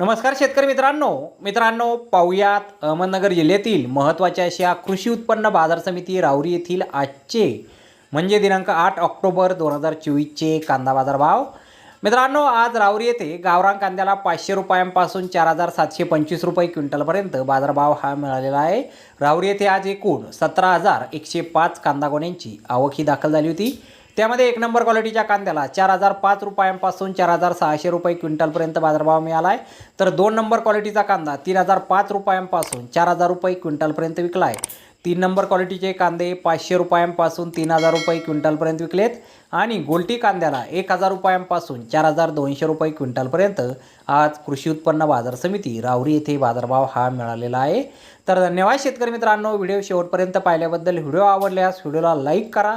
नमस्कार शेतकरी मित्रांनो. मित्रांनो पाहुयात अहमदनगर जिल्ह्यातील महत्त्वाच्या अशा कृषी उत्पन्न बाजार समिती राऊरी येथील आजचे म्हणजे दिनांक आठ ऑक्टोबर दोन हजार चोवीसचे कांदा बाजार भाव मित्रांनो आज राऊरी येथे गावरान कांद्याला पाचशे रुपयांपासून चार हजार सातशे पंचवीस रुपये क्विंटलपर्यंत बाजारभाव हा मिळालेला आहे. राऊरी येथे आज एकूण सतरा हजार एकशे पाच कांदा गोण्यांची आवक ही दाखल झाली होती. त्यामध्ये एक नंबर क्वालिटीच्या कांद्याला चार हजार पाच रुपयांपासून चार हजार सहाशे रुपये क्विंटलपर्यंत बाजारभाव मिळाला आहे तर दोन नंबर क्वालिटीचा कांदा तीन हजार पाच रुपयांपासून चार हजार रुपये क्विंटलपर्यंत विकला आहे तीन नंबर क्वालिटीचे कांदे पाचशे रुपयांपासून तीन हजार रुपये क्विंटलपर्यंत विकलेत. आणि गोल्टी कांद्याला एक हजार रुपयांपासून चार हजार दोनशे रुपये क्विंटलपर्यंत आज कृषी उत्पन्न बाजार समिती रावरी येथे बाजारभाव हा मिळालेला आहे. तर धन्यवाद शेतकरी मित्रांनो व्हिडिओ शेवटपर्यंत पाहिल्याबद्दल व्हिडिओ आवडल्यास व्हिडिओला लाईक करा.